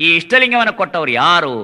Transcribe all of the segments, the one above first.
ಈ ಇಷ್ಟಲಿಂಗವನ್ನು ಕೊಟ್ಟವ್ರು ಯಾರು?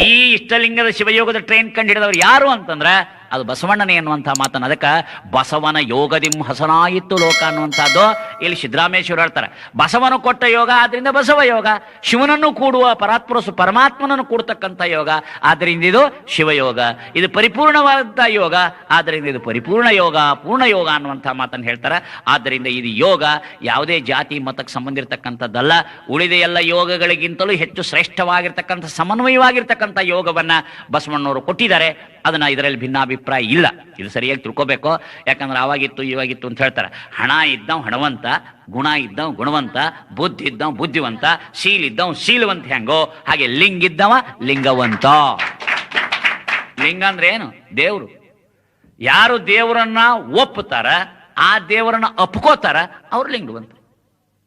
ಈ ಇಷ್ಟಲಿಂಗದ ಶಿವಯೋಗದ ಟ್ರೈನ್ ಕಂಡು ಹಿಡಿದವ್ರು ಯಾರು ಅಂತಂದ್ರೆ ಅದು ಬಸವಣ್ಣನೇ ಅನ್ನುವಂಥ ಮಾತನ್ನು. ಅದಕ್ಕೆ ಬಸವನ ಯೋಗದಿಂ ಹಸನಾಯಿತು ಲೋಕ ಅನ್ನುವಂಥದ್ದು ಇಲ್ಲಿ ಸಿದ್ದರಾಮೇಶ್ವರ ಹೇಳ್ತಾರೆ. ಬಸವನು ಕೊಟ್ಟ ಯೋಗ ಆದ್ರಿಂದ ಬಸವ ಯೋಗ, ಶಿವನನ್ನು ಕೂಡುವ ಪರಾತ್ಪುರುಷ ಪರಮಾತ್ಮನನ್ನು ಕೂಡ್ತಕ್ಕಂಥ ಯೋಗ, ಆದ್ರಿಂದ ಇದು ಶಿವಯೋಗ. ಇದು ಪರಿಪೂರ್ಣವಾದ ಯೋಗ ಆದ್ದರಿಂದ ಇದು ಪರಿಪೂರ್ಣ ಯೋಗ, ಪೂರ್ಣ ಯೋಗ ಅನ್ನುವಂಥ ಮಾತನ್ನು ಹೇಳ್ತಾರೆ. ಆದ್ದರಿಂದ ಇದು ಯೋಗ ಯಾವುದೇ ಜಾತಿ ಮತಕ್ಕೆ ಸಂಬಂಧಿರ್ತಕ್ಕಂಥದ್ದಲ್ಲ, ಉಳಿದ ಎಲ್ಲ ಯೋಗಗಳಿಗಿಂತಲೂ ಹೆಚ್ಚು ಶ್ರೇಷ್ಠವಾಗಿರ್ತಕ್ಕಂಥ, ಸಮನ್ವಯವಾಗಿರ್ತಕ್ಕಂಥ ಯೋಗವನ್ನ ಬಸವಣ್ಣವರು ಕೊಟ್ಟಿದ್ದಾರೆ. ಅದನ್ನು ಇದರಲ್ಲಿ ಭಿನ್ನಾಭಿಪ್ರಾಯ ಇಲ್ಲ. ಇದು ಸರಿಯಾಗಿ ತಿಳ್ಕೋಬೇಕು? ಯಾಕಂದ್ರೆ ಅವಾಗಿತ್ತು ಇವಾಗಿತ್ತು ಅಂತ ಹೇಳ್ತಾರೆ. ಹಣ ಇದ್ದವ್ ಹಣವಂತ, ಗುಣ ಇದ್ದವ್ ಗುಣವಂತ, ಬುದ್ಧಿ ಇದ್ದವ್ ಬುದ್ಧಿವಂತ, ಶೀಲ್ ಇದ್ದವ್ ಶೀಲವಂತ ಹೆಂಗೋ? ಹಾಗೆ ಲಿಂಗ ಇದ್ದವ ಲಿಂಗವಂತ. ಲಿಂಗ ಅಂದ್ರೆ ಏನು? ದೇವ್ರು. ಯಾರು ದೇವರನ್ನ ಒಪ್ಪುತ್ತಾರ ಆ ದೇವರನ್ನ ಅಪ್ಕೋತಾರ, ಅವ್ರು ಲಿಂಗವಂತ.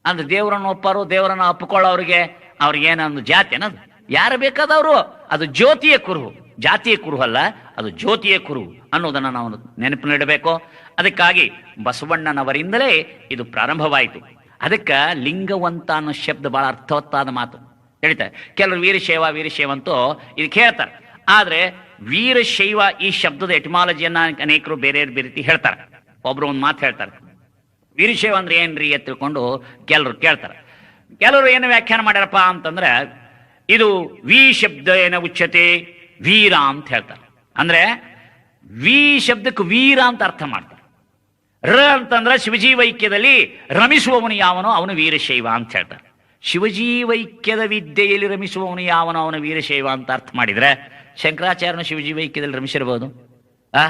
ಅಂದ್ರೆ ದೇವರನ್ನ ಒಪ್ಪಾರು, ದೇವರನ್ನ ಅಪ್ಕೊಳ್ಳೋರಿಗೆ ಅವ್ರಿಗೇನೊಂದು ಜಾತಿ ಅನ್ನೋದು ಯಾರು ಬೇಕಾದವರು? ಅದು ಜ್ಯೋತಿಯ ಕುರುಹು. ಜಾತಿಯ ಕುರು ಅಲ್ಲ, ಅದು ಜ್ಯೋತಿಯ ಕುರು ಅನ್ನೋದನ್ನ ನಾವು ನೆನಪಿನಿಡಬೇಕು ಅದಕ್ಕಾಗಿ ಬಸವಣ್ಣನವರಿಂದಲೇ ಇದು ಪ್ರಾರಂಭವಾಯಿತು. ಅದಕ್ಕೆ ಲಿಂಗವಂತ ಅನ್ನೋ ಶಬ್ದ ಬಹಳ ಅರ್ಥವತ್ತಾದ ಮಾತು. ಹೇಳ್ತಾರೆ ಕೆಲವರು ವೀರಶೈವ ವೀರಶೈವ ಅಂತೂ ಇದಕ್ಕೆ ಹೇಳ್ತಾರೆ. ಆದರೆ ವೀರಶೈವ ಈ ಶಬ್ದದ ಎಟಿಮಾಲಜಿಯನ್ನು ಅನೇಕರು ಬೇರೆ ಬೇರೆ ರೀತಿ ಹೇಳ್ತಾರೆ. ಒಬ್ರು ಒಂದು ಮಾತು ಹೇಳ್ತಾರೆ. ವೀರಶೈವ ಅಂದ್ರೆ ಏನ್ರಿ ಅಂತ ತಿಳ್ಕೊಂಡು ಕೆಲವರು ಕೇಳ್ತಾರೆ. ಕೆಲವರು ಏನು ವ್ಯಾಖ್ಯಾನ ಮಾಡ್ಯಾರಪ್ಪ ಅಂತಂದ್ರೆ, ಇದು ವಿ ಶಬ್ದ ಏನ ಉಚ್ಚತೆ ವೀರ ಅಂತ ಹೇಳ್ತಾರೆ. ಅಂದ್ರೆ ವಿ ಶಬ್ದಕ್ಕೆ ವೀರ ಅಂತ ಅರ್ಥ ಮಾಡ್ತಾರೆ. ರ ಅಂತಂದ್ರೆ ಶಿವಜೀವೈಕ್ಯದಲ್ಲಿ ರಮಿಸುವವನು ಯಾವನೋ ಅವನು ವೀರಶೈವ ಅಂತ ಹೇಳ್ತಾರೆ. ಶಿವಜೀವೈಕ್ಯದ ವಿದ್ಯೆಯಲ್ಲಿ ರಮಿಸುವವನು ಯಾವನೋ ಅವನು ವೀರಶೈವ ಅಂತ ಅರ್ಥ ಮಾಡಿದ್ರೆ ಶಂಕರಾಚಾರ್ಯನ ಶಿವಜೀವೈಕ್ಯದಲ್ಲಿ ರಮಿಸಿರ್ಬೋದು. ಆ?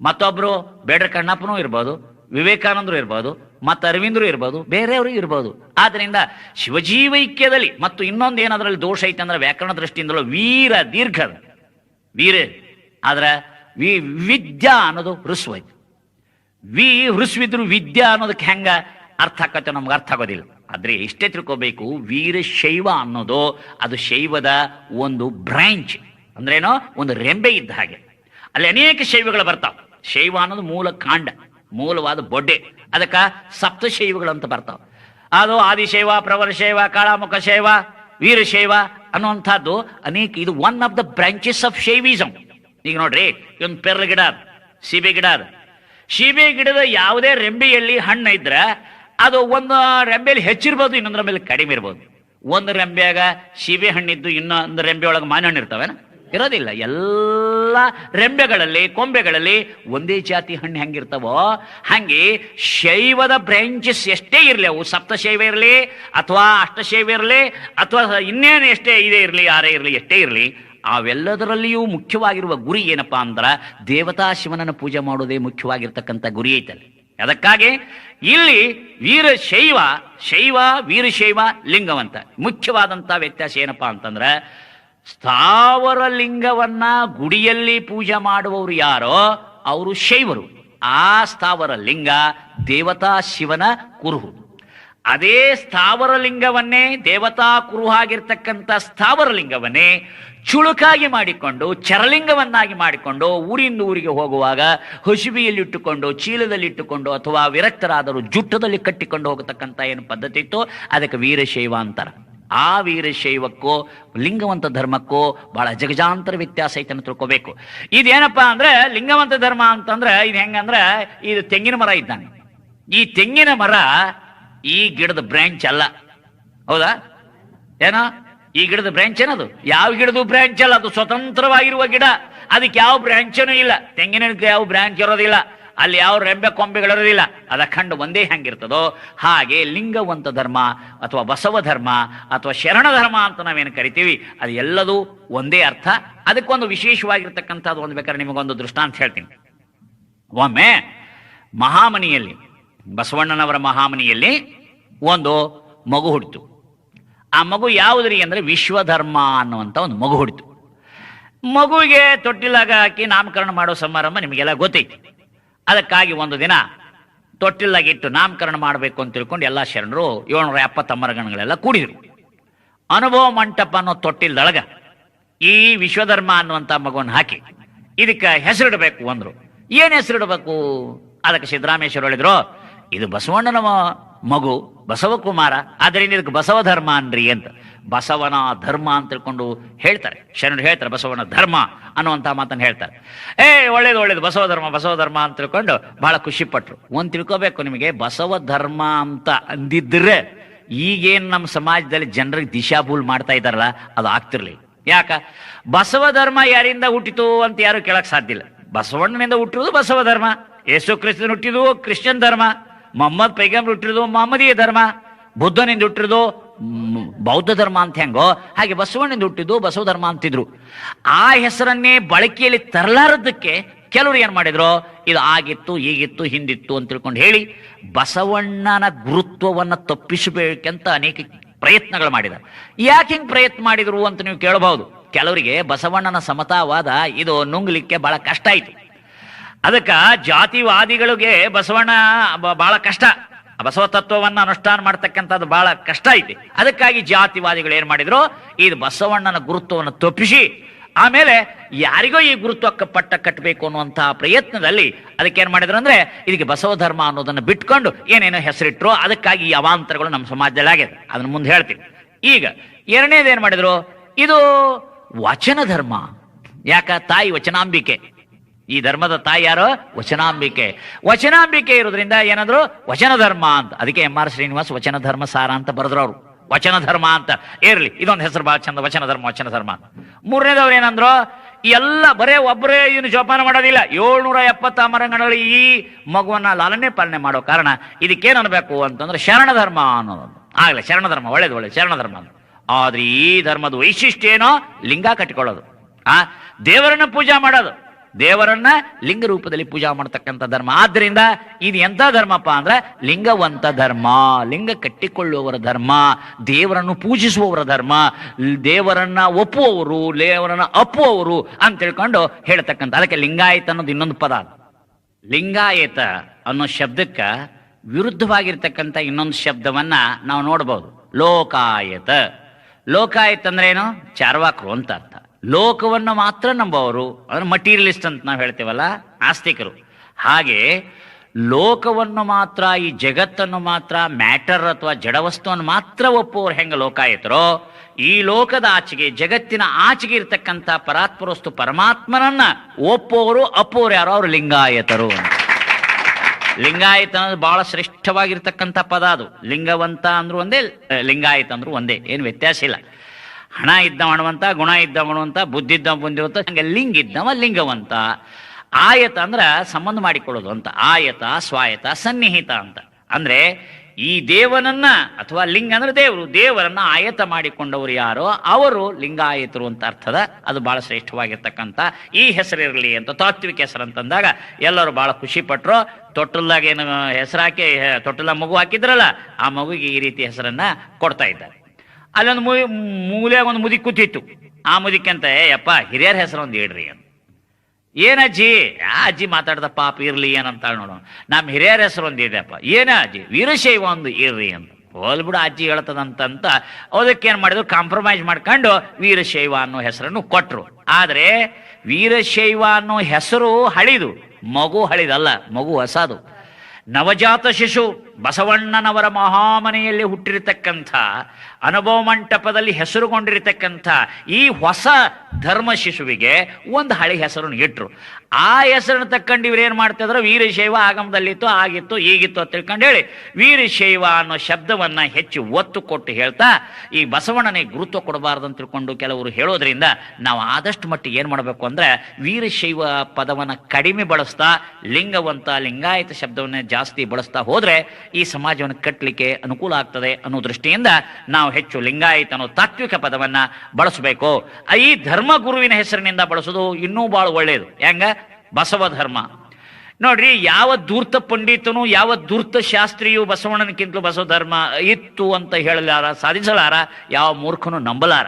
ಮತ್ತೊಬ್ರು ಬೇಡ್ರ ಕಣ್ಣಪ್ಪನೂ ಇರ್ಬೋದು, ವಿವೇಕಾನಂದರು ಇರ್ಬೋದು, ಮತ್ತು ಅರವಿಂದರು ಇರ್ಬೋದು, ಬೇರೆಯವರು ಇರ್ಬೋದು. ಆದ್ದರಿಂದ ಶಿವಜೀವೈಕ್ಯದಲ್ಲಿ ಮತ್ತು ಇನ್ನೊಂದು ಏನದ್ರಲ್ಲಿ ದೋಷ ಐತೆ ಅಂದ್ರೆ ವ್ಯಾಕರಣ ದೃಷ್ಟಿಯಿಂದಲೂ ವೀರ ದೀರ್ಘ ಅದು. ವೀರ, ಆದ್ರೆ ವಿ, ವಿದ್ಯಾ ಅನ್ನೋದು ಹೃಸ್ವ ವಿ ಹೃಸ್ವಿದ್ರು ವಿದ್ಯಾ ಅನ್ನೋದಕ್ಕೆ ಹೆಂಗ ಅರ್ಥ ಆಕತ್ತೆ ನಮ್ಗೆ ಅರ್ಥ ಆಗೋದಿಲ್ಲ. ಆದ್ರೆ ಇಷ್ಟೇ ತಿಳ್ಕೋಬೇಕು ವೀರಶೈವ ಅನ್ನೋದು, ಅದು ಶೈವದ ಒಂದು ಬ್ರಾಂಚ್, ಅಂದ್ರೇನೋ ಒಂದು ರೆಂಬೆ ಇದ್ದ ಹಾಗೆ. ಅಲ್ಲಿ ಅನೇಕ ಶೈವಗಳು ಬರ್ತಾವೆ. ಶೈವ ಅನ್ನೋದು ಮೂಲ ಕಾಂಡ, ಮೂಲವಾದ ಬೊಡ್ಡೆ, ಅದಕ್ಕ ಸಪ್ತ ಅಂತ ಬರ್ತಾವ. ಅದು ಆದಿಶೈವ ಪ್ರವರಶೈವ ಕಾಳಾಮುಖ ಶೈವ ವೀರಶೈವ ಅನ್ನುವಂಥದ್ದು ಅನೇಕ ಇದು one of the branches of Shaivism ಈಗ ನೋಡ್ರಿ, ಇವನ್ ಪೆರ್ಲ ಗಿಡ ಸೀಬೆ ಗಿಡ ಸೀಬೆ ಗಿಡದ ಯಾವುದೇ ರೆಂಬೆಯಲ್ಲಿ ಹಣ್ಣು ಇದ್ರೆ ಅದು ಒಂದು ರೆಂಬೆಯಲ್ಲಿ ಹೆಚ್ಚಿರ್ಬೋದು, ಇನ್ನೊಂದ್ರ ಮೇಲೆ ಕಡಿಮೆ ಇರ್ಬೋದು. ಒಂದು ರೆಂಬೆಯಾಗ ಸೀಬೆ ಹಣ್ಣಿದ್ದು ಇನ್ನೊಂದು ರೆಂಬೆ ಒಳಗೆ ಮಾವಿನ ಹಣ್ಣು ಇರ್ತಾವೇನ? ಇರೋದಿಲ್ಲ. ಎಲ್ಲ ರೆಂಬೆಗಳಲ್ಲಿ, ಕೊಂಬೆಗಳಲ್ಲಿ ಒಂದೇ ಜಾತಿ ಹಣ್ಣು ಹೆಂಗಿರ್ತವೋ, ಹಂಗೆ ಶೈವದ ಬ್ರಾಂಚಸ್ ಎಷ್ಟೇ ಇರಲಿ, ಅವು ಸಪ್ತಶೈವ ಇರಲಿ, ಅಥವಾ ಅಷ್ಟಶೈವ ಇರಲಿ, ಅಥವಾ ಇನ್ನೇನು ಎಷ್ಟೇ ಇದೆ ಇರಲಿ, ಯಾರೇ ಇರಲಿ, ಎಷ್ಟೇ ಇರಲಿ, ಅವೆಲ್ಲದರಲ್ಲಿಯೂ ಮುಖ್ಯವಾಗಿರುವ ಗುರಿ ಏನಪ್ಪಾ ಅಂದ್ರೆ ದೇವತಾ ಶಿವನನ್ನು ಪೂಜೆ ಮಾಡೋದೇ ಮುಖ್ಯವಾಗಿರ್ತಕ್ಕಂಥ ಗುರಿ ಐತಲ್ಲಿ. ಅದಕ್ಕಾಗಿ ಇಲ್ಲಿ ವೀರಶೈವ ಶೈವ ವೀರಶೈವ ಲಿಂಗವಂತ ಮುಖ್ಯವಾದಂಥ ವ್ಯತ್ಯಾಸ ಏನಪ್ಪಾ ಅಂತಂದ್ರೆ ಸ್ಥಾವರ ಲಿಂಗವನ್ನ ಗುಡಿಯಲ್ಲಿ ಪೂಜೆ ಮಾಡುವವರು ಯಾರೋ ಅವರು ಶೈವರು. ಆ ಸ್ಥಾವರ ಲಿಂಗ ದೇವತಾ ಶಿವನ ಕುರುಹು. ಅದೇ ಸ್ಥಾವರ ಲಿಂಗವನ್ನೇ ದೇವತಾ ಕುರುಹಾಗಿರ್ತಕ್ಕಂಥ ಸ್ಥಾವರ ಲಿಂಗವನ್ನೇ ಚುಳುಕಾಗಿ ಮಾಡಿಕೊಂಡು, ಚರಲಿಂಗವನ್ನಾಗಿ ಮಾಡಿಕೊಂಡು ಊರಿಂದ ಊರಿಗೆ ಹೋಗುವಾಗ ಹಸುಬಿಯಲ್ಲಿಟ್ಟುಕೊಂಡು, ಚೀಲದಲ್ಲಿಟ್ಟುಕೊಂಡು ಅಥವಾ ವಿರಕ್ತರಾದರೂ ಜುಟ್ಟದಲ್ಲಿ ಕಟ್ಟಿಕೊಂಡು ಹೋಗತಕ್ಕಂಥ ಏನು ಪದ್ಧತಿ ಇತ್ತು, ಅದಕ್ಕೆ ವೀರಶೈವ ಅಂತಾರ. ಆ ವೀರಶೈವಕ್ಕೋ ಲಿಂಗವಂತ ಧರ್ಮಕ್ಕೋ ಬಹಳ ಜಗಜಾಂತರ ವ್ಯತ್ಯಾಸ ಐತೆ ಅಂತ ತಿಳ್ಕೋಬೇಕು. ಇದೇನಪ್ಪ ಅಂದ್ರೆ ಲಿಂಗವಂತ ಧರ್ಮ ಅಂತಂದ್ರೆ ಇದು ಹೆಂಗಂದ್ರೆ ಇದು ತೆಂಗಿನ ಮರ ಇದ್ದಾನೆ. ಈ ತೆಂಗಿನ ಮರ ಈ ಗಿಡದ ಬ್ರಾಂಚ್ ಅಲ್ಲ. ಹೌದಾ? ಏನೋ? ಈ ಗಿಡದ ಬ್ರಾಂಚ್ ಏನದು? ಯಾವ ಗಿಡದ ಬ್ರಾಂಚ್ ಅಲ್ಲ? ಅದು ಸ್ವತಂತ್ರವಾಗಿರುವ ಗಿಡ. ಅದಕ್ಕೆ ಯಾವ ಬ್ರಾಂಚನೂ ಇಲ್ಲ. ತೆಂಗಿನ ಯಾವ ಬ್ರಾಂಚ್ ಇರೋದಿಲ್ಲ. ಅಲ್ಲಿ ಯಾವ ರೆಂಬೆ ಕೊಂಬೆಗಳಿರೋದಿಲ್ಲ ಅದ ಖಂಡು ಒಂದೇ ಹೆಂಗಿರ್ತದೋ ಹಾಗೆ ಲಿಂಗವಂತ ಧರ್ಮ ಅಥವಾ ಬಸವ ಧರ್ಮ ಅಥವಾ ಶರಣ ಧರ್ಮ ಅಂತ ನಾವೇನು ಕರಿತೀವಿ? ಅದು ಎಲ್ಲದೂ ಒಂದೇ ಅರ್ಥ. ಅದಕ್ಕೊಂದು ವಿಶೇಷವಾಗಿರ್ತಕ್ಕಂಥದ್ದು ಒಂದು ಬೇಕಾದ್ರೆ ನಿಮಗೊಂದು ದೃಷ್ಟಾಂತ ಹೇಳ್ತೀನಿ. ಒಮ್ಮೆ ಮಹಾಮನಿಯಲ್ಲಿ, ಬಸವಣ್ಣನವರ ಮಹಾಮನಿಯಲ್ಲಿ ಒಂದು ಮಗು ಹುಡ್ತು ಆ ಮಗು ಯಾವುದ್ರಿ ಅಂದರೆ ವಿಶ್ವಧರ್ಮ ಅನ್ನುವಂಥ ಒಂದು ಮಗು ಹುಡ್ತು ಮಗುವಿಗೆ ತೊಟ್ಟಿಲಾಗ ಹಾಕಿ ನಾಮಕರಣ ಮಾಡೋ ಸಮಾರಂಭ ನಿಮಗೆಲ್ಲ ಗೊತ್ತೈತಿ. ಅದಕ್ಕಾಗಿ ಒಂದು ದಿನ ತೊಟ್ಟಿಲಾಗಿಟ್ಟು ನಾಮಕರಣ ಮಾಡಬೇಕು ಅಂತ ತಿಳ್ಕೊಂಡು ಎಲ್ಲ ಶರಣರು ಏಳ್ನೂರ ಎಪ್ಪತ್ತಮ್ಮರ ಗಣಗಳೆಲ್ಲ ಕೂಡಿದ್ರು. ಅನುಭವ ಮಂಟಪ ಅನ್ನೋ ತೊಟ್ಟಿಲ್ದೊಳಗ ಈ ವಿಶ್ವಧರ್ಮ ಅನ್ನುವಂಥ ಮಗುವನ್ನು ಹಾಕಿ ಇದಕ್ಕೆ ಹೆಸರಿಡಬೇಕು ಅಂದರು. ಏನು ಹೆಸರಿಡಬೇಕು? ಅದಕ್ಕೆ ಸಿದ್ದರಾಮೇಶ್ವರ ಹೇಳಿದ್ರು, ಇದು ಬಸವಣ್ಣನ ಮಗು ಬಸವಕುಮಾರ ಆದ್ದರಿಂದ ಇದಕ್ಕೆ ಬಸವ ಧರ್ಮ ಅನ್ರಿ ಅಂತ. ಬಸವನ ಧರ್ಮ ಅಂತ ತಿಳ್ಕೊಂಡು ಹೇಳ್ತಾರೆ. ಶರಣರು ಹೇಳ್ತಾರೆ ಬಸವನ ಧರ್ಮ ಅನ್ನುವಂಥ ಮಾತನ್ನು ಹೇಳ್ತಾರೆ. ಏ, ಒಳ್ಳೇದು ಒಳ್ಳೇದು, ಬಸವ ಧರ್ಮ ಬಸವ ಧರ್ಮ ಅಂತ ತಿಳ್ಕೊಂಡು ಬಹಳ ಖುಷಿ ಪಟ್ರು. ಒಂದು ತಿಳ್ಕೊಬೇಕು ನಿಮಗೆ, ಬಸವ ಧರ್ಮ ಅಂತ ಅಂದಿದ್ರೆ ಈಗೇನು ನಮ್ಮ ಸಮಾಜದಲ್ಲಿ ಜನರಿಗೆ ದಿಶಾಭೂಲ್ ಮಾಡ್ತಾ ಇದ್ದಾರಲ್ಲ, ಅದು ಆಗ್ತಿರ್ಲಿ. ಯಾಕ? ಬಸವ ಧರ್ಮ ಯಾರಿಂದ ಹುಟ್ಟಿತು ಅಂತ ಯಾರು ಕೇಳಕ್ ಸಾಧ್ಯ ಇಲ್ಲ. ಬಸವಣ್ಣನಿಂದ ಹುಟ್ಟಿರೋದು ಬಸವ ಧರ್ಮ, ಯೇಸು ಕ್ರಿಸ್ತನ್ ಹುಟ್ಟಿದ್ದು ಕ್ರಿಶ್ಚಿಯನ್ ಧರ್ಮ, ಮೊಹಮ್ಮದ್ ಪೈಗಂಬರ್ ಹುಟ್ಟಿರೋದು ಮೊಹಮ್ಮದೀಯ ಧರ್ಮ, ಬುದ್ಧನಿಂದ ಹುಟ್ಟಿರೋದು ಬೌದ್ಧ ಧರ್ಮ ಅಂತ ಹೆಂಗೋ? ಹಾಗೆ ಬಸವಣ್ಣಿಂದ ಹುಟ್ಟಿದ್ದು ಬಸವ ಧರ್ಮ ಅಂತಿದ್ರು. ಆ ಹೆಸರನ್ನೇ ಬಳಕೆಯಲ್ಲಿ ತರಲಾರದಕ್ಕೆ ಕೆಲವರು ಏನ್ ಮಾಡಿದ್ರು? ಇದು ಆಗಿತ್ತು, ಈಗಿತ್ತು, ಹಿಂದಿತ್ತು ಅಂತ ತಿಳ್ಕೊಂಡು ಹೇಳಿ ಬಸವಣ್ಣನ ಗುರುತ್ವವನ್ನ ತಪ್ಪಿಸಬೇಕಂತ ಅನೇಕ ಪ್ರಯತ್ನಗಳು ಮಾಡಿದ ಯಾಕೆ ಹಿಂಗೆ ಪ್ರಯತ್ನ ಮಾಡಿದ್ರು ಅಂತ ನೀವು ಕೇಳಬಹುದು. ಕೆಲವರಿಗೆ ಬಸವಣ್ಣನ ಸಮತಾವಾದ ಇದು ನುಂಗ್ಲಿಕ್ಕೆ ಬಹಳ ಕಷ್ಟ ಆಯ್ತು. ಅದಕ್ಕ ಜಾತಿವಾದಿಗಳಿಗೆ ಬಸವಣ್ಣ ಬಹಳ ಕಷ್ಟ. ಬಸವ ತತ್ವವನ್ನ ಅನುಷ್ಠಾನ ಮಾಡ್ತಕ್ಕಂಥದ್ದು ಬಹಳ ಕಷ್ಟ ಐತಿ. ಅದಕ್ಕಾಗಿ ಜಾತಿವಾದಿಗಳು ಏನು ಮಾಡಿದ್ರು? ಇದು ಬಸವಣ್ಣನ ಗುರುತ್ವವನ್ನು ತಪ್ಪಿಸಿ, ಆಮೇಲೆ ಯಾರಿಗೋ ಈ ಗುರುತ್ವ ಪಟ್ಟ ಕಟ್ಟಬೇಕು ಅನ್ನುವಂತಹ ಪ್ರಯತ್ನದಲ್ಲಿ ಅದಕ್ಕೆ ಏನು ಮಾಡಿದ್ರು ಅಂದ್ರೆ, ಇದಕ್ಕೆ ಬಸವ ಧರ್ಮ ಅನ್ನೋದನ್ನ ಬಿಟ್ಕೊಂಡು ಏನೇನೋ ಹೆಸರಿಟ್ರು, ಅದಕ್ಕಾಗಿ ಈ ಅವಾಂತರಗಳು ನಮ್ಮ ಸಮಾಜದಲ್ಲಿ ಆಗಿದೆ ಅದನ್ನ ಮುಂದೆ ಹೇಳ್ತೀನಿ. ಈಗ ಎರಡನೇದು ಏನ್ ಮಾಡಿದ್ರು? ಇದು ವಚನ ಧರ್ಮ. ಯಾಕ? ತಾಯಿ ವಚನಾಂಬಿಕೆ. ಈ ಧರ್ಮದ ತಾಯಿ ಯಾರು? ವಚನಾಂಬಿಕೆ. ವಚನಾಂಬಿಕೆ ಇರೋದ್ರಿಂದ ಏನಾದ್ರು? ವಚನ ಧರ್ಮ ಅಂತ. ಅದಕ್ಕೆ ಎಂ ಆರ್ ಶ್ರೀನಿವಾಸ್ ವಚನ ಧರ್ಮ ಸಾರ ಅಂತ ಬರೆದ್ರು ಅವರು. ವಚನ ಧರ್ಮ ಅಂತ. ಏರ್ಲಿ ಇದೊಂದು ಹೆಸರು ಬಹಳ ಚಂದ. ವಚನ ಧರ್ಮ ವಚನ ಧರ್ಮ ಅಂತ. ಮೂರನೇದವ್ರು ಏನಂದ್ರು? ಎಲ್ಲ ಬರೇ ಒಬ್ಬರೇ ಇನ್ನು ಜೋಪಾನ ಮಾಡೋದಿಲ್ಲ. ಏಳ್ನೂರ ಎಪ್ಪತ್ತ ಮರಂಗಣಗಳು ಈ ಮಗುವನ್ನ ಲಾಲನೆ ಪಾಲನೆ ಮಾಡೋ ಕಾರಣ ಇದಕ್ಕೇನು ಅನ್ಬೇಕು ಅಂತಂದ್ರೆ ಶರಣ ಧರ್ಮ ಅನ್ನೋದು ಆಗ್ಲಿ ಶರಣ ಧರ್ಮ ಒಳ್ಳೇದು ಒಳ್ಳೆ ಶರಣ ಧರ್ಮ ಅಂತ. ಆದ್ರೆ ಈ ಧರ್ಮದ ವೈಶಿಷ್ಟ್ಯ ಏನೋ? ಲಿಂಗ ಕಟ್ಟಿಕೊಳ್ಳೋದು. ಆ, ದೇವರನ್ನ ಪೂಜಾ ಮಾಡೋದು. ದೇವರನ್ನ ಲಿಂಗ ರೂಪದಲ್ಲಿ ಪೂಜಾ ಮಾಡತಕ್ಕಂಥ ಧರ್ಮ. ಆದ್ರಿಂದ ಇದು ಎಂಥ ಧರ್ಮಪ್ಪ ಅಂದ್ರೆ ಲಿಂಗವಂತ ಧರ್ಮ, ಲಿಂಗ ಕಟ್ಟಿಕೊಳ್ಳುವವರ ಧರ್ಮ, ದೇವರನ್ನು ಪೂಜಿಸುವವರ ಧರ್ಮ, ದೇವರನ್ನ ಒಪ್ಪುವವರು, ದೇವರನ್ನ ಅಪ್ಪುವವರು ಅಂತ ತಿಳ್ಕೊಂಡು ಹೇಳ್ತಕ್ಕಂಥ. ಅದಕ್ಕೆ ಲಿಂಗಾಯತ ಅನ್ನೋದು ಇನ್ನೊಂದು ಪದ. ಲಿಂಗಾಯತ ಅನ್ನೋ ಶಬ್ದಕ್ಕೆ ವಿರುದ್ಧವಾಗಿರ್ತಕ್ಕಂಥ ಇನ್ನೊಂದು ಶಬ್ದವನ್ನ ನಾವು ನೋಡಬಹುದು ಲೋಕಾಯತ. ಲೋಕಾಯತ ಅಂದ್ರೆ ಏನು? ಚಾರ್ವಾಕರು ಅಂತ ಅರ್ಥ. ಲೋಕವನ್ನು ಮಾತ್ರ ನಂಬವರು ಅಂದ್ರೆ ಮಟೀರಿಯಲಿಸ್ಟ್ ಅಂತ ನಾವು ಹೇಳ್ತೇವಲ್ಲ, ಆಸ್ತಿಕರು. ಹಾಗೆ ಲೋಕವನ್ನು ಮಾತ್ರ, ಈ ಜಗತ್ತನ್ನು ಮಾತ್ರ ಮ್ಯಾಟರ್ ಅಥವಾ ಜಡವಸ್ತುವನ್ನು ಮಾತ್ರ ಒಪ್ಪುವವರು ಹೆಂಗ ಲೋಕಾಯತರೋ, ಈ ಲೋಕದ ಆಚೆಗೆ, ಜಗತ್ತಿನ ಆಚೆಗೆ ಇರ್ತಕ್ಕಂಥ ಪರಾತ್ಪರಸ್ತು ಪರಮಾತ್ಮನನ್ನ ಒಪ್ಪುವವರು ಅಪ್ಪುವರು ಯಾರೋ ಅವರು ಲಿಂಗಾಯತರು ಲಿಂಗಾಯತ ಅನ್ನೋದು ಬಹಳ ಶ್ರೇಷ್ಠವಾಗಿರ್ತಕ್ಕಂಥ ಪದ ಅದು. ಲಿಂಗವಂತ ಅಂದ್ರೂ ಒಂದೇ, ಲಿಂಗಾಯತ ಅಂದ್ರೂ ಒಂದೇ. ಏನು ವ್ಯತ್ಯಾಸ ಇಲ್ಲ. ಹಣ ಇದ್ದ ಮಾಡುವಂಥ ಗುಣ ಇದ್ದ ಮಾಡುವಂಥ ಬುದ್ಧಿ ಇದ್ದ ಬುದ್ಧಿವಂತ ಹಂಗೆ ಲಿಂಗ ಇದ್ದವ ಲಿಂಗವಂತ ಆಯತ ಅಂದ್ರೆ ಸಂಬಂಧ ಮಾಡಿಕೊಳ್ಳೋದು ಅಂತ. ಆಯತ, ಸ್ವಾಯತ, ಸನ್ನಿಹಿತ ಅಂತ. ಅಂದ್ರೆ ಈ ದೇವನನ್ನ ಅಥವಾ ಲಿಂಗ ಅಂದ್ರೆ ದೇವರು, ದೇವರನ್ನ ಆಯತ ಮಾಡಿಕೊಂಡವರು ಯಾರೋ ಅವರು ಲಿಂಗಾಯತರು ಅಂತ ಅರ್ಥದ, ಅದು ಬಹಳ ಶ್ರೇಷ್ಠವಾಗಿರ್ತಕ್ಕಂಥ. ಈ ಹೆಸರಿರಲಿ ಅಂತ, ತಾತ್ವಿಕ ಹೆಸರು ಅಂತಂದಾಗ ಎಲ್ಲರೂ ಬಹಳ ಖುಷಿ ಪಟ್ರು. ತೊಟ್ಟಲ್ದಾಗ ಏನು ಹೆಸರು ಹಾಕಿ ತೊಟ್ಟಲ ಮಗು ಹಾಕಿದ್ರಲ್ಲ, ಆ ಮಗುಗೆ ಈ ರೀತಿ ಹೆಸರನ್ನ ಕೊಡ್ತಾ ಇದ್ದಾರೆ. ಅಲ್ಲೊಂದು ಮೂ ಮೂಲೆ ಒಂದು ಮುದಿ ಕೂತಿತ್ತು. ಆ ಮುದಿಕ್ಕಂತ ಯಪ್ಪ ಹಿರಿಯರ ಹೆಸರು ಒಂದು ಇಡ್ರಿ ಅಂತ. ಏನ ಅಜ್ಜಿ? ಆ ಅಜ್ಜಿ ಮಾತಾಡ್ದ ಪಾಪ ಇರ್ಲಿ ಏನಂತ ನೋಡೋಣ ನಮ್ಮ ಹಿರಿಯರ ಹೆಸರು ಒಂದು ಇದೆಯಪ್ಪ ಏನ ಅಜ್ಜಿ? ವೀರಶೈವ ಒಂದು ಇರ್ರಿ ಅಂತ. ಹೋಲ್ಬಿಡು ಅಜ್ಜಿ ಹೇಳ್ತದಂತಂತ. ಅದಕ್ಕೇನು ಮಾಡಿದ್ರು? ಕಾಂಪ್ರಮೈಸ್ ಮಾಡ್ಕೊಂಡು ವೀರಶೈವ ಅನ್ನೋ ಹೆಸರನ್ನು ಕೊಟ್ಟರು ಆದರೆ ವೀರಶೈವ ಅನ್ನೋ ಹೆಸರು ಹಳಿದು, ಮಗು ಹಳಿದಲ್ಲ, ಮಗು ಹೊಸದು. ನವಜಾತ ಶಿಶು ಬಸವಣ್ಣನವರ ಮಹಾಮನೆಯಲ್ಲಿ ಹುಟ್ಟಿರತಕ್ಕಂಥ, ಅನುಭವ ಮಂಟಪದಲ್ಲಿ ಹೆಸರುಗೊಂಡಿರತಕ್ಕಂಥ ಈ ಹೊಸ ಧರ್ಮ ಶಿಶುವಿಗೆ ಒಂದು ಹಳೆ ಹೆಸರನ್ನು ಇಟ್ರು. ಆ ಹೆಸರನ್ನು ತಕ್ಕಂಡು ಇವ್ರು ಏನ್ ಮಾಡ್ತಿದ್ರು? ವೀರಶೈವ ಆಗಮದಲ್ಲಿತ್ತು, ಆಗಿತ್ತು, ಈಗಿತ್ತು ಅಂತ ತಿಳ್ಕೊಂಡು ಹೇಳಿ. ವೀರಶೈವ ಅನ್ನೋ ಶಬ್ದವನ್ನು ಹೆಚ್ಚು ಒತ್ತು ಕೊಟ್ಟು ಹೇಳ್ತಾ, ಈ ಬಸವಣ್ಣನಿಗೆ ಗುರುತ್ವ ಕೊಡಬಾರ್ದು ಅಂತ ತಿಳ್ಕೊಂಡು ಕೆಲವರು ಹೇಳೋದ್ರಿಂದ ನಾವು ಆದಷ್ಟು ಮಟ್ಟಿಗೆ ಏನು ಮಾಡಬೇಕು ಅಂದ್ರೆ ವೀರಶೈವ ಪದವನ್ನ ಕಡಿಮೆ ಬಳಸ್ತಾ, ಲಿಂಗವಂತ, ಲಿಂಗಾಯತ ಶಬ್ದವನ್ನೇ ಜಾಸ್ತಿ ಬಳಸ್ತಾ ಹೋದ್ರೆ ಈ ಸಮಾಜವನ್ನು ಕಟ್ಟಲಿಕ್ಕೆ ಅನುಕೂಲ ಆಗ್ತದೆ ಅನ್ನೋ ದೃಷ್ಟಿಯಿಂದ ನಾವು ಹೆಚ್ಚು ಲಿಂಗಾಯತ ಅನ್ನೋ ತಾತ್ವಿಕ ಪದವನ್ನ ಬಳಸಬೇಕು. ಈ ಧರ್ಮ ಗುರುವಿನ ಹೆಸರಿನಿಂದ ಬಳಸೋದು ಇನ್ನೂ ಬಹಳ ಒಳ್ಳೆಯದು ಹೆಂಗ? ಬಸವ ಧರ್ಮ ನೋಡ್ರಿ, ಯಾವ ಧೂರ್ತ ಪಂಡಿತನು, ಯಾವ ಧೂರ್ತ ಶಾಸ್ತ್ರಿಯು ಬಸವಣ್ಣನಕ್ಕಿಂತಲೂ ಬಸವ ಧರ್ಮ ಇತ್ತು ಅಂತ ಹೇಳಲಾರ, ಸಾಧಿಸಲಾರ? ಯಾವ ಮೂರ್ಖನು ನಂಬಲಾರ?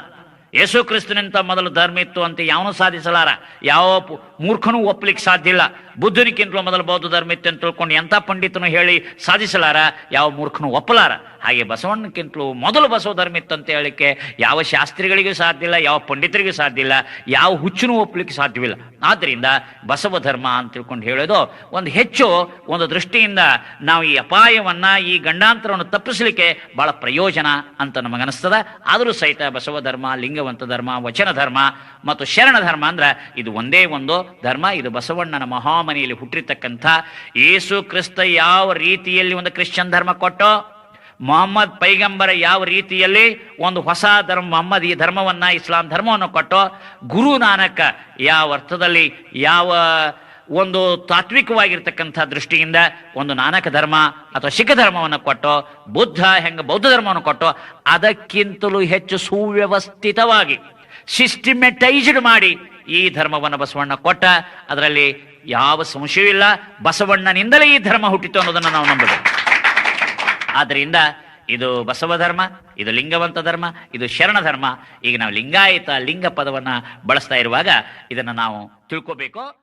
ಯೇಸು ಕ್ರಿಸ್ತನಿಂತ ಮೊದಲು ಧರ್ಮ ಇತ್ತು ಅಂತ ಯಾವನು ಸಾಧಿಸಲಾರ? ಯಾವ ಮೂರ್ಖನೂ ಒಪ್ಪಲಿಕ್ಕೆ ಸಾಧ್ಯ ಇಲ್ಲ. ಬುದ್ಧನಿಗಿಂತಲೂ ಮೊದಲು ಬೌದ್ಧ ಧರ್ಮ ಇತ್ತು ಅಂತ ತಿಳ್ಕೊಂಡು ಎಂಥ ಪಂಡಿತನು ಹೇಳಿ ಸಾಧಿಸಲಾರ? ಯಾವ ಮೂರ್ಖನು ಒಪ್ಪಲಾರ? ಹಾಗೆ ಬಸವಣ್ಣಕ್ಕಿಂತಲೂ ಮೊದಲು ಬಸವ ಧರ್ಮ ಇತ್ತು ಅಂತ ಹೇಳಿಕ್ಕೆ ಯಾವ ಶಾಸ್ತ್ರಿಗಳಿಗೂ ಸಾಧ್ಯ ಇಲ್ಲ, ಯಾವ ಪಂಡಿತರಿಗೂ ಸಾಧ್ಯ ಇಲ್ಲ, ಯಾವ ಹುಚ್ಚನೂ ಒಪ್ಪಲಿಕ್ಕೆ ಸಾಧ್ಯವಿಲ್ಲ. ಆದ್ದರಿಂದ ಬಸವ ಧರ್ಮ ಅಂತ ತಿಳ್ಕೊಂಡು ಹೇಳೋದು ಒಂದು ಹೆಚ್ಚು ಒಂದು ದೃಷ್ಟಿಯಿಂದ ನಾವು ಈ ಅಪಾಯವನ್ನ, ಈ ಗಂಡಾಂತರವನ್ನು ತಪ್ಪಿಸಲಿಕ್ಕೆ ಬಹಳ ಪ್ರಯೋಜನ ಅಂತ ನಮಗನಿಸ್ತದ ಆದರೂ ಸಹಿತ ಬಸವ ಧರ್ಮ, ಲಿಂಗವಂತ ಧರ್ಮ, ವಚನ ಧರ್ಮ ಮತ್ತು ಶರಣ ಧರ್ಮ ಅಂದ್ರೆ ಇದು ಒಂದೇ ಒಂದು ಧರ್ಮ. ಇದು ಬಸವಣ್ಣನ ಮಹಾಮನೆಯಲ್ಲಿ ಹುಟ್ಟಿರ್ತಕ್ಕಂಥ ಯೇಸು ಕ್ರಿಸ್ತ ಯಾವ ರೀತಿಯಲ್ಲಿ ಒಂದು ಕ್ರಿಶ್ಚಿಯನ್ ಧರ್ಮ ಕೊಟ್ಟೋ, ಮೊಹಮ್ಮದ್ ಪೈಗಂಬರ ಯಾವ ರೀತಿಯಲ್ಲಿ ಒಂದು ಹೊಸ ಧರ್ಮ, ಮೊಹಮ್ಮದ್ ಈ ಧರ್ಮವನ್ನ, ಇಸ್ಲಾಂ ಧರ್ಮವನ್ನು ಕೊಟ್ಟು, ಗುರು ನಾನಕ ಯಾವ ಅರ್ಥದಲ್ಲಿ, ಯಾವ ಒಂದು ತಾತ್ವಿಕವಾಗಿರ್ತಕ್ಕಂಥ ದೃಷ್ಟಿಯಿಂದ ಒಂದು ನಾನಕ ಧರ್ಮ ಅಥವಾ ಸಿಖ ಧರ್ಮವನ್ನು ಕೊಟ್ಟೋ, ಬುದ್ಧ ಹೆಂಗ ಬೌದ್ಧ ಧರ್ಮವನ್ನು ಕೊಟ್ಟೋ, ಅದಕ್ಕಿಂತಲೂ ಹೆಚ್ಚು ಸುವ್ಯವಸ್ಥಿತವಾಗಿ ಸಿಸ್ಟಮೆಟೈಸ್ಡ್ ಮಾಡಿ ಈ ಧರ್ಮವನ್ನು ಬಸವಣ್ಣ ಕೊಟ್ಟ. ಅದರಲ್ಲಿ ಯಾವ ಸಂಶಯವಿಲ್ಲ ಬಸವಣ್ಣನಿಂದಲೇ ಈ ಧರ್ಮ ಹುಟ್ಟಿತು ಅನ್ನೋದನ್ನು ನಾವು ನಂಬಬೇಕು. ಆದ್ದರಿಂದ ಇದು ಬಸವ ಧರ್ಮ, ಇದು ಲಿಂಗವಂತ ಧರ್ಮ, ಇದು ಶರಣ ಧರ್ಮ. ಈಗ ನಾವು ಲಿಂಗಾಯತ ಲಿಂಗ ಪದವನ್ನ ಬಳಸ್ತಾ ಇರುವಾಗ ಇದನ್ನ ನಾವು ತಿಳ್ಕೋಬೇಕು.